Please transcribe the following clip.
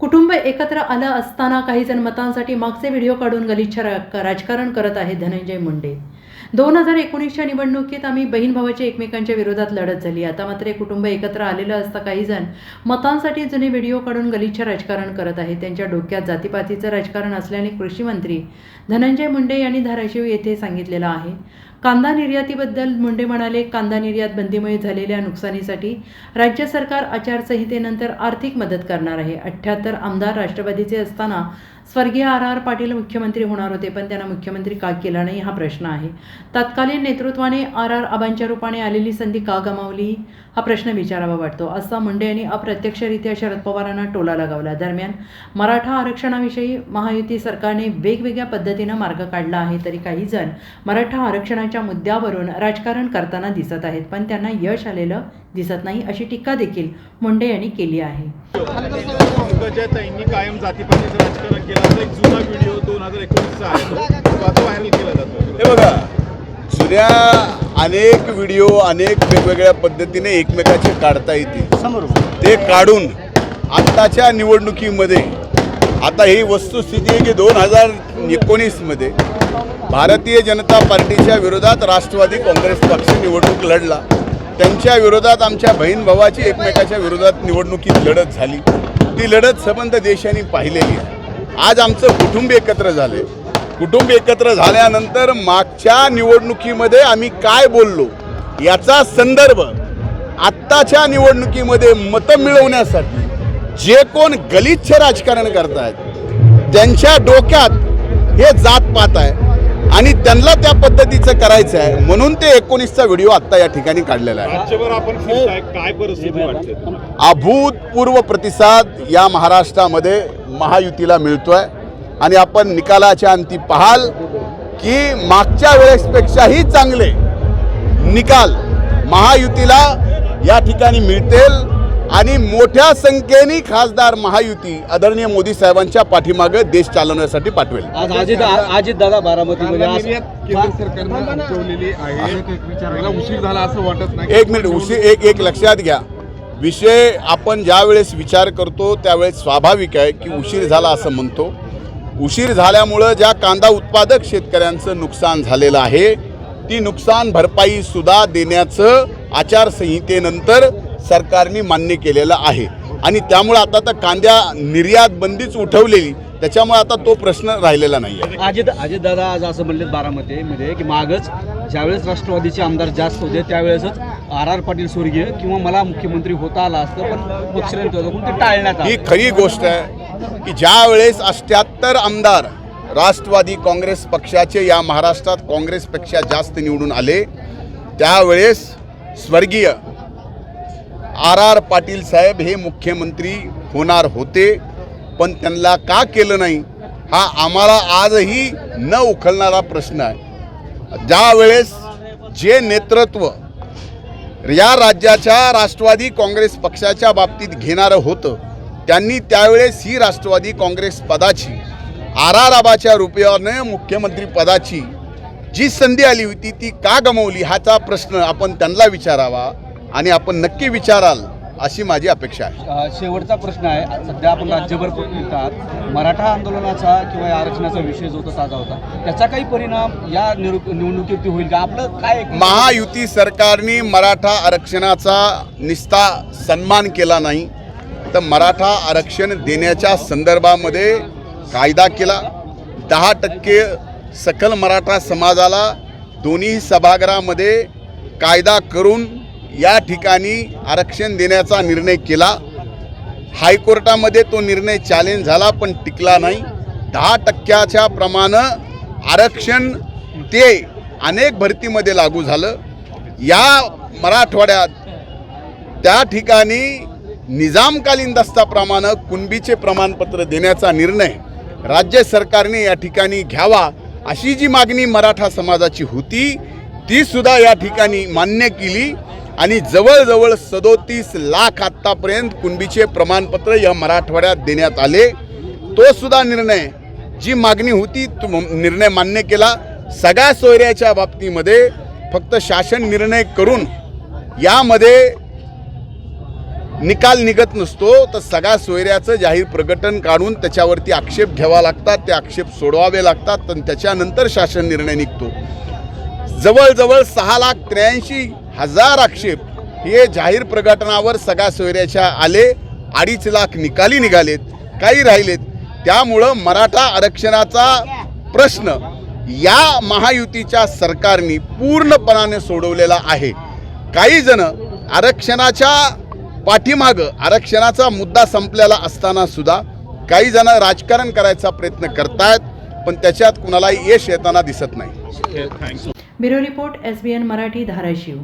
कुटुंब एकत्र आलं असताना काही जण मतांसाठी मागचे व्हिडिओ काढून गलिच्छ राजकारण करत आहेत धनंजय मुंडे. दोन हजार एकोणीसच्या निवडणुकीत आम्ही बहीण भावाच्या एकमेकांच्या विरोधात लढत झाली. आता मात्र कुटुंब एकत्र आलेलं असता काही जण मतांसाठी जुने व्हिडिओ काढून गलिच्छ राजकारण करत आहेत. त्यांच्या डोक्यात जातीपातीचं राजकारण असल्याने कृषी मंत्री धनंजय मुंडे यांनी धाराशिव येथे सांगितलेलं आहे. कांदा निर्यातीबद्दल मुंडे म्हणाले कांदा निर्यात बंदीमुळे झालेल्या नुकसानीसाठी राज्य सरकार आचारसंहितेनंतर आर्थिक मदत करणार आहे. अठ्ठ्याहत्तर आमदार राष्ट्रवादीचे असताना स्वर्गीय आर आर पाटील मुख्यमंत्री होणार होते पण त्यांना मुख्यमंत्री का केला नाही हा प्रश्न आहे. तत्कालीन नेतृत्वाने आर आर आबांच्या रूपाने आलेली संधी का गमावली? हा प्रश्न विचारावा वाटतो. असा मुंडे यांनी अप्रत्यक्षरित्या शरद पवारांना टोला लगावला. दरम्यान मराठा आरक्षणाविषयी महायुती सरकारने वेगवेगळ्या पद्धतीनं मार्ग काढला आहे तरी काही जण मराठा आरक्षणाच्या मुद्द्यावरून राजकारण करताना दिसत आहेत पण त्यांना यश आलेलं दिसत नाही अशी टीका देखील मुंडे यांनी केली आहे. कायम जातीपातीचं राजकारण केलं असा एक जुना व्हिडिओ दोन हजार एकोणीसचा आहे तो आता व्हायरल केला जातो. हे बघा जुन्या अनेक व्हिडिओ अनेक वेगवेगळ्या पद्धतीने एकमेकाचे काढता येतील. ते काढून आत्ताच्या निवडणुकीमध्ये आता ही वस्तुस्थिती आहे की दोन हजार एकोणीसमध्ये भारतीय जनता पार्टीच्या विरोधात राष्ट्रवादी काँग्रेस पक्ष निवडणूक लढला. त्यांच्या विरोधात आमच्या बहीण भावाची एकमेकाच्या विरोधात निवडणुकीत लढत झाली. ती लढत संबंध देशांनी पाहिलेली आहे. आज आमचं कुटुंब एकत्र झाले कुटुंब एकत्र झाल्यानंतर मागच्या निवडणुकीमध्ये आम्ही काय बोललो याचा संदर्भ आत्ताच्या निवडणुकीमध्ये मतं मिळवण्यासाठी जे कोण गलिच्छ राजकारण करत आहेत त्यांच्या डोक्यात हे जात पात आहे. आणि त्यांना त्या पद्धतीचं करायचं आहे म्हणून ते एकोणीसचा व्हिडिओ आत्ता या ठिकाणी काढलेला आहे. तुम्हाला? अभूतपूर्व प्रतिसाद या महाराष्ट्रामध्ये महायुतीला मिळतोय. आणि आपण निकालाच्या अंती पाहाल की मागच्या वेळेसपेक्षाही चांगले निकाल महायुतीला या ठिकाणी मिळतील. आणि मोठ्या संख्येने खासदार महायुती आदरणीय मोदी साहेबांच्या पाठीमागे देश चालवण्यासाठी पाठवेल. आज अजित दादा बारामतीमध्ये कांदा आज निर्यात केंद्र सरकारनं उठवलेली आहे. त्याला उशीर झाला असं वाटत नाही. एक मिनिट उशीर एक एक लक्षात घ्या. विषय आपण ज्या वेळेस विचार करतो त्यावेळेस स्वाभाविक आहे की उशीर झाला असं म्हणतो. उशीर झाल्यामुळं ज्या कांदा उत्पादक शेतकऱ्यांचं नुकसान झालेलं आहे ती नुकसान भरपाई सुद्धा देण्याचं आचारसंहितेनंतर सरकारने मान्य केलेलं आहे. आणि त्यामुळं आता तर कांद्या निर्यात बंदीच उठवलेली त्याच्यामुळे आता तो प्रश्न राहिलेला नाही आहे अजित अजित दादा आज असं म्हणले बारामतीमध्ये की मागच ज्यावेळेस राष्ट्रवादीचे आमदार जास्त होते त्यावेळेसच आर आर पाटील स्वर्गीय किंवा मला मुख्यमंत्री होता आला असतं पण पण ते टाळण्यात ही खरी गोष्ट आहे की ज्या वेळेस अष्ट्याहत्तर आमदार राष्ट्रवादी काँग्रेस पक्षाचे या महाराष्ट्रात काँग्रेसपेक्षा जास्त निवडून आले त्यावेळेस स्वर्गीय आर आर पाटील साहेब हे मुख्यमंत्री होणार होते पण त्यांना का केलं नाही हा आम्हाला आजही न उखलणारा प्रश्न आहे. ज्या वेळेस जे नेतृत्व या राज्याच्या राष्ट्रवादी काँग्रेस पक्षाच्या बाबतीत घेणारं होतं त्यांनी त्यावेळेस ही राष्ट्रवादी काँग्रेस पदाची आर आर आबाच्या रुपयाने मुख्यमंत्री पदाची जी संधी आली होती ती का गमावली हाचा प्रश्न आपण त्यांना विचारावा. आणि आपण नक्की विचाराल अशी माझी अपेक्षा आहे. शेवटचा प्रश्न आहे. सध्या आपण राज्यभर फिरतात मराठा आंदोलनाचा किंवा या आरक्षणाचा विषय जो होता ताजा होता त्याचा काही परिणाम या निवड- निवडणुकीवरती होईल का? आपलं काय महायुती सरकारने मराठा आरक्षणाचा निस्ता सन्मान केला नाही. तर मराठा आरक्षण देण्याच्या संदर्भामध्ये कायदा केला. दहा टक्के सकल मराठा समाजाला दोन्ही सभागृहामध्ये कायदा करून या ठिकाणी आरक्षण देण्याचा निर्णय केला. हायकोर्टामध्ये तो निर्णय चॅलेंज झाला पण टिकला नाही. दहा टक्क्याच्या प्रमाणं आरक्षण ते अनेक भरतीमध्ये लागू झालं. या मराठवाड्यात त्या ठिकाणी निजामकालीन दस्ताप्रमाणे कुणबीचे प्रमाणपत्र देण्याचा निर्णय राज्य सरकारने या ठिकाणी घ्यावा अशी जी मागणी मराठा समाजाची होती तीसुद्धा या ठिकाणी मान्य केली. आणि जवळजवळ सदोतीस लाख आत्तापर्यंत कुणबीचे प्रमाणपत्र या मराठवाड्यात देण्यात आले. तो सुद्धा निर्णय जी मागणी होती तो निर्णय मान्य केला. सगळ्या सोयऱ्याच्या बाबतीमध्ये फक्त शासन निर्णय करून यामध्ये निकाल निघत नसतो तर सगळ्या सोयऱ्याचं जाहीर प्रकटन काढून त्याच्यावरती आक्षेप घ्यावा लागतात ते आक्षेप सोडवावे लागतात पण त्याच्यानंतर शासन निर्णय निघतो. जवळजवळ सहा लाख त्र्याऐंशी हजार आक्षेप हे जाहीर प्रकटनावर सगळ्या सोयऱ्याच्या आले अडीच लाख निकाली निघालेत काही राहिलेत. त्यामुळं मराठा आरक्षणाचा प्रश्न या महायुतीच्या सरकारने पूर्णपणाने सोडवलेला आहे. काही जण आरक्षणाच्या पाठीमागं आरक्षणाचा मुद्दा संपलेला असताना सुद्धा काही जण राजकारण करायचा प्रयत्न करतायत पण त्याच्यात कुणालाही यश येताना दिसत नाही. Thank you bureau report S B N Marathi Dharashiv.